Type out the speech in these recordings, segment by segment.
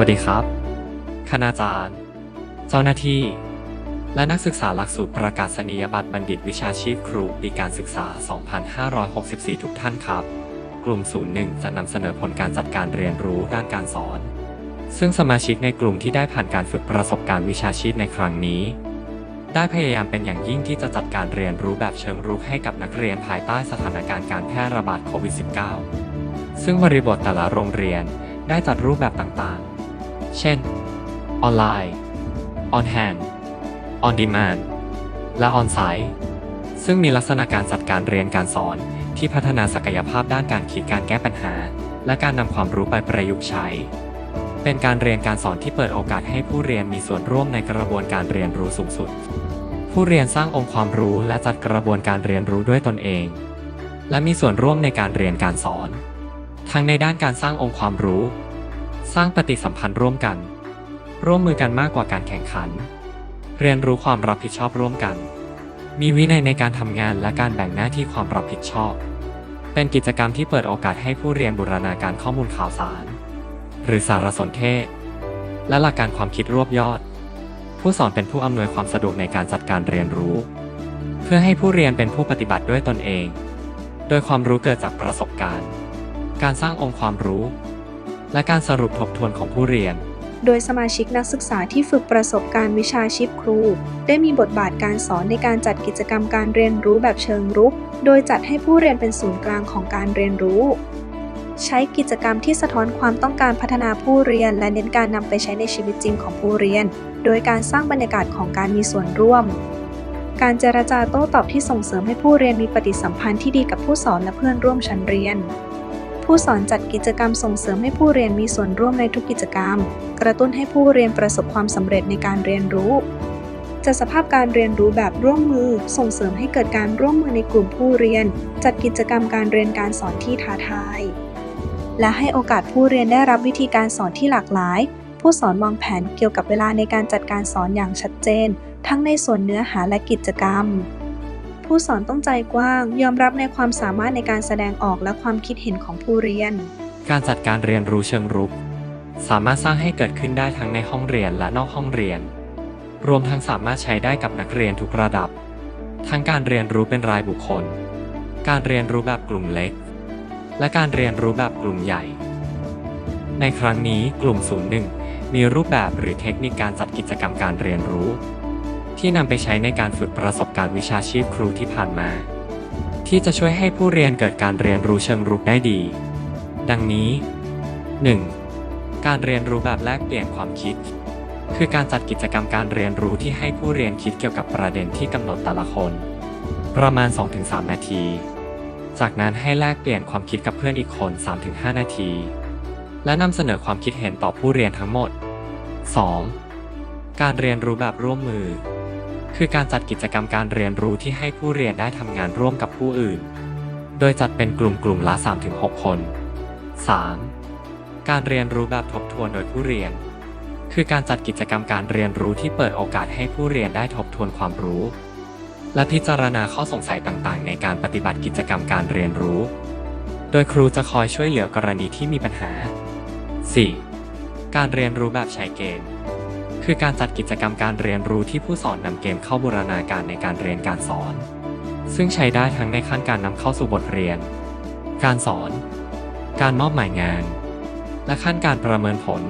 วัสดีครับ คณาจารย์ เจ้าหน้าที่ และนักศึกษาหลักสูตรประกาศนียบัตรบัณฑิตวิชาชีพครูปีการศึกษา 2564 ทุกท่านครับ กลุ่ม 01 จะนำเสนอผลการจัดการเรียนรู้ด้านการสอน ซึ่งสมาชิกในกลุ่มที่ได้ผ่านการฝึกประสบการณ์วิชาชีพในครั้งนี้ ได้พยายามเป็นอย่างยิ่งที่จะจัดการเรียนรู้แบบเชิงรุกให้กับนักเรียนภายใต้สถานการณ์การแพร่ระบาดโควิด -19 ซึ่งบริบทแต่ละโรงเรียนได้จัดรูปแบบต่างๆ เช่น ออนไลน์ on hand on demand และ on site ซึ่งมีลักษณะการจัดการเรียนการสอนที่พัฒนาศักยภาพด้านการคิดการแก้ปัญหา และการนำความรู้ไปประยุกต์ใช้ เป็นการเรียนการสอนที่เปิดโอกาสให้ผู้เรียนมีส่วนร่วมในกระบวนการเรียนรู้สูงสุด ผู้เรียนสร้างองค์ความรู้และจัดกระบวนการเรียนรู้ด้วยตนเอง และมีส่วนร่วมในการเรียนการสอน ทั้งในด้านการสร้างองค์ความรู้ สร้างปฏิสัมพันธ์ร่วมกัน ร่วมมือกันมากกว่าการแข่งขัน เรียนรู้ความรับผิดชอบร่วมกัน มีวินัยในการทำงานและการแบ่งหน้าที่ความรับผิดชอบ เป็นกิจกรรมที่เปิดโอกาสให้ผู้เรียนบูรณาการข้อมูลข่าวสาร หรือสารสนเทศ และหลักการความคิดรวบยอด ผู้สอนเป็นผู้อำนวยความสะดวกในการจัดการเรียนรู้ เพื่อให้ผู้เรียนเป็นผู้ปฏิบัติด้วยตนเอง โดยความรู้เกิดจากประสบการณ์ การสร้างองค์ความรู้ และการสรุปทบทวนของผู้เรียน โดยสมาชิกนักศึกษาที่ฝึกประสบการณ์วิชาชีพครู ได้มีบทบาทการสอนในการจัดกิจกรรมการเรียนรู้แบบเชิงรุก โดยจัดให้ผู้เรียนเป็นศูนย์กลางของการเรียนรู้ ใช้กิจกรรมที่สะท้อนความต้องการพัฒนาผู้เรียน และเน้นการนำไปใช้ในชีวิตจริงของผู้เรียน โดยการสร้างบรรยากาศของการมีส่วนร่วมการเจรจาโต้ตอบที่ส่งเสริมให้ผู้เรียนมีปฏิสัมพันธ์ที่ดีกับผู้สอนและเพื่อนร่วมชั้นเรียน ผู้สอนจัดกิจกรรมส่งเสริมให้ผู้เรียนมีส่วนร่วมในทุกกิจกรรม กระตุ้นให้ผู้เรียนประสบความสำเร็จในการเรียนรู้จัดสภาพการเรียนรู้แบบร่วมมือ ส่งเสริมให้เกิดการร่วมมือในกลุ่มผู้เรียน จัดกิจกรรมการเรียนการสอนที่ท้าทาย และให้โอกาสผู้เรียนได้รับวิธีการสอนที่หลากหลาย ผู้สอนวางแผนเกี่ยวกับเวลาในการจัดการสอนอย่างชัดเจน ทั้งในส่วนเนื้อหาและกิจกรรม ผู้สอนต้องใจกว้าง ยอมรับในความสามารถในการแสดงออกและความคิดเห็นของผู้เรียน การจัดการเรียนรู้เชิงรุก สามารถสร้างให้เกิดขึ้นได้ทั้งในห้องเรียนและนอกห้องเรียน รวมทั้งสามารถใช้ได้กับนักเรียนทุกระดับ ทั้งการเรียนรู้เป็นรายบุคคล การเรียนรู้แบบกลุ่มเล็ก และการเรียนรู้แบบกลุ่มใหญ่ ในครั้งนี้กลุ่ม 01 มีรูปแบบหรือเทคนิคการจัดกิจกรรมการเรียนรู้ ที่นำไปใช้ในการฝึกประสบการณ์วิชาชีพครูที่ผ่านมา ที่จะช่วยให้ผู้เรียนเกิดการเรียนรู้เชิงรุกได้ดี ดังนี้ 1. การเรียนรู้แบบแลกเปลี่ยนความคิด คือการจัดกิจกรรมการเรียนรู้ที่ให้ผู้เรียนคิดเกี่ยวกับประเด็นที่กำหนดแต่ละคน ประมาณ 2-3 นาที จากนั้นให้แลกเปลี่ยนความคิดกับเพื่อนอีกคน 3-5 นาที และนำเสนอความคิดเห็นต่อผู้เรียนทั้งหมด 2. การเรียนรู้แบบร่วมมือ คือการจัดกิจกรรมการเรียนรู้ที่ให้ผู้เรียนได้ทำงานร่วมกับผู้อื่น โดยจัดเป็นกลุ่มๆละ 3-6 คน 3. การเรียนรู้แบบทบทวนโดยผู้เรียน คือการจัดกิจกรรมการเรียนรู้ที่เปิดโอกาสให้ผู้เรียนได้ทบทวนความรู้ และพิจารณาข้อสงสัยต่างๆ ในการปฏิบัติกิจกรรมการเรียนรู้ โดยครูจะคอยช่วยเหลือกรณีที่มีปัญหา 4. การเรียนรู้แบบใช้เกม คือการจัดกิจกรรมการเรียนรู้ที่ผู้สอนนำเกมเข้าบูรณาการในการเรียนการสอน ซึ่งใช้ได้ทั้งในขั้นการนำเข้าสู่บทเรียน การสอน การมอบหมายงาน และขั้นการประเมินผล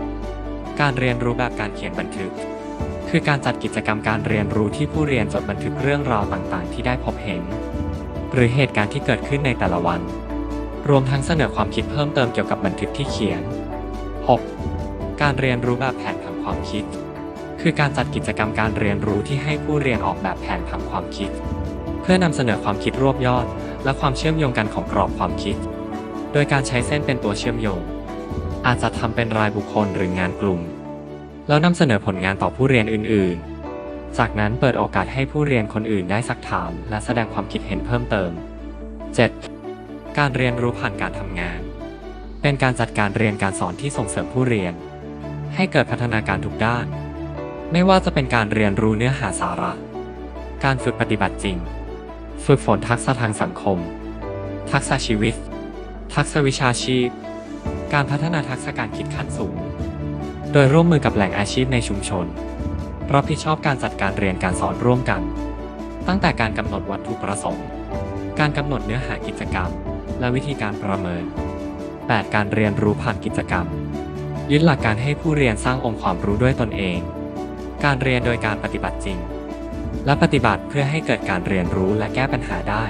5. การเรียนรู้แบบการเขียนบันทึก คือการจัดกิจกรรมการเรียนรู้ที่ผู้เรียนจดบันทึกเรื่องราวต่างๆ ที่ได้พบเห็น หรือเหตุการณ์ที่เกิดขึ้นในแต่ละวัน รวมทั้งเสนอความคิดเพิ่มเติมเกี่ยวกับบันทึกที่เขียน 6. การเรียนรู้แบบแผน ความคิด คือการจัดกิจกรรมการเรียนรู้ที่ให้ผู้เรียนออกแบบแผนผังความคิด เพื่อนำเสนอความคิดรวบยอด และความเชื่อมโยงกันของกรอบความคิด โดยการใช้เส้นเป็นตัวเชื่อมโยง อาจจะทำเป็นรายบุคคลหรืองานกลุ่ม แล้วนำเสนอผลงานต่อผู้เรียนอื่น ๆ จากนั้นเปิดโอกาสให้ผู้เรียนคนอื่นได้สักถาม และแสดงความคิดเห็นเพิ่มเติม 7. การเรียนรู้ผ่านการทำงาน เป็นการจัดการเรียนการสอนที่ส่งเสริมผู้เรียน ให้เกิดพัฒนาการทุกด้าน ไม่ว่าจะเป็นการเรียนรู้เนื้อหาสาระ การฝึกปฏิบัติจริง ฝึกฝนทักษะทางสังคม ทักษะชีวิต ทักษะวิชาชีพ การพัฒนาทักษะการคิดขั้นสูง โดยร่วมมือกับแหล่งอาชีพในชุมชน รับผิดชอบการจัดการเรียนการสอนร่วมกัน ตั้งแต่การกำหนดวัตถุประสงค์ การกำหนดเนื้อหากิจกรรม และวิธีการประเมิน 8. การเรียนรู้ผ่านกิจกรรม ยึดหลักการให้ผู้เรียนสร้างองค์ความรู้ด้วยตนเอง การเรียนโดยการปฏิบัติจริง และปฏิบัติเพื่อให้เกิดการเรียนรู้และแก้ปัญหาได้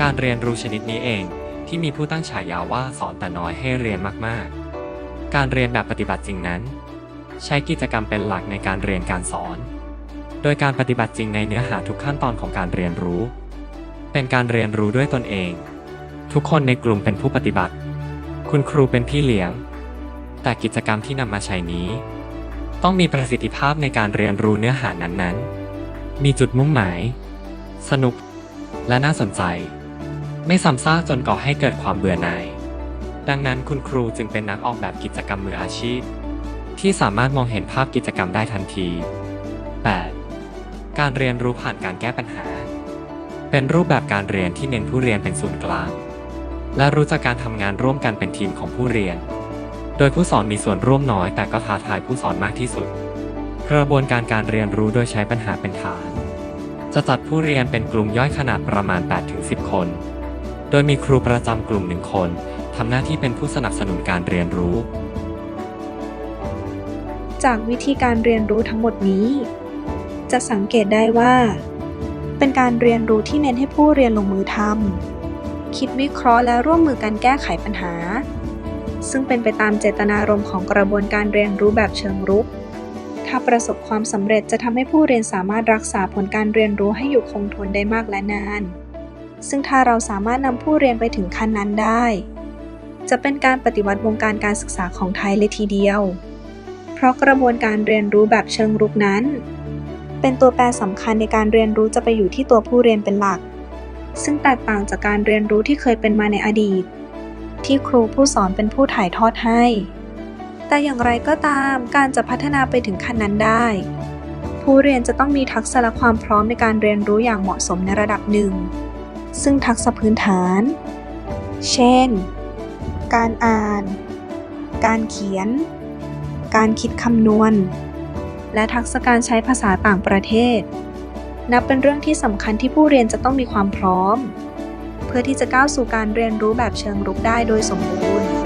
การเรียนรู้ชนิดนี้เองที่มีผู้ตั้งฉายาว่าสอนแต่น้อยให้เรียนมากๆ การเรียนแบบปฏิบัติจริงนั้น ใช้กิจกรรมเป็นหลักในการเรียนการสอน โดยการปฏิบัติจริงในเนื้อหาทุกขั้นตอนของการเรียนรู้ เป็นการเรียนรู้ด้วยตนเอง ทุกคนในกลุ่มเป็นผู้ปฏิบัติ คุณครูเป็นพี่เลี้ยง แต่กิจกรรมที่นำมาใช้นี้ ต้องมีประสิทธิภาพในการเรียนรู้เนื้อหานั้นๆ มีจุดมุ่งหมาย สนุก และน่าสนใจ ไม่ซ้ำซากจนก่อให้เกิดความเบื่อหน่าย ดังนั้นคุณครูจึงเป็นนักออกแบบกิจกรรมมืออาชีพ ที่สามารถมองเห็นภาพกิจกรรมได้ทันที 8. การเรียนรู้ผ่านการแก้ปัญหา เป็นรูปแบบการเรียนที่เน้นผู้เรียนเป็นศูนย์กลาง และรู้จักการทำงานร่วมกันเป็นทีมของผู้เรียน โดยผู้สอนมีส่วนร่วมน้อยแต่ก็ท้าทายผู้สอนมากที่สุด กระบวนการการเรียนรู้โดยใช้ปัญหาเป็นฐาน จะจัดผู้เรียนเป็นกลุ่มย่อยขนาดประมาณ 8-10 คน โดยมีครูประจำกลุ่มหนึ่งคนทำหน้าที่เป็นผู้สนับสนุนการเรียนรู้ จากวิธีการเรียนรู้ทั้งหมดนี้ จะสังเกตได้ว่า เป็นการเรียนรู้ที่เน้นให้ผู้เรียนลงมือทำคิดวิเคราะห์และร่วมมือกันแก้ไขปัญหา ซึ่งเป็นไปตามเจตนารมณ์ของกระบวนการเรียนรู้แบบเชิงรุก ถ้าประสบความสำเร็จจะทำให้ผู้เรียนสามารถรักษาผลการเรียนรู้ให้อยู่คงทนได้มากและนาน ซึ่งถ้าเราสามารถนำผู้เรียนไปถึงขั้นนั้นได้ จะเป็นการปฏิวัติวงการการศึกษาของไทยเลยทีเดียว เพราะกระบวนการเรียนรู้แบบเชิงรุกนั้น เป็นตัวแปรสำคัญในการเรียนรู้จะไปอยู่ที่ตัวผู้เรียนเป็นหลัก ซึ่งแตกต่างจากการเรียนรู้ที่เคยเป็นมาในอดีต ที่ครูผู้สอนเป็นผู้ถ่ายทอดให้ แต่อย่างไรก็ตามการจะพัฒนาไปถึงขั้นนั้นได้ ผู้เรียนจะต้องมีทักษะและความพร้อมในการเรียนรู้อย่างเหมาะสมในระดับหนึ่ง ซึ่งทักษะพื้นฐาน เช่น การอ่าน การเขียน การคิดคำนวณ และทักษะการใช้ภาษาต่างประเทศ นับเป็นเรื่องที่สำคัญที่ผู้เรียนจะต้องมีความพร้อม เพื่อที่จะก้าวสู่การเรียนรู้แบบเชิงรุกได้โดยสมบูรณ์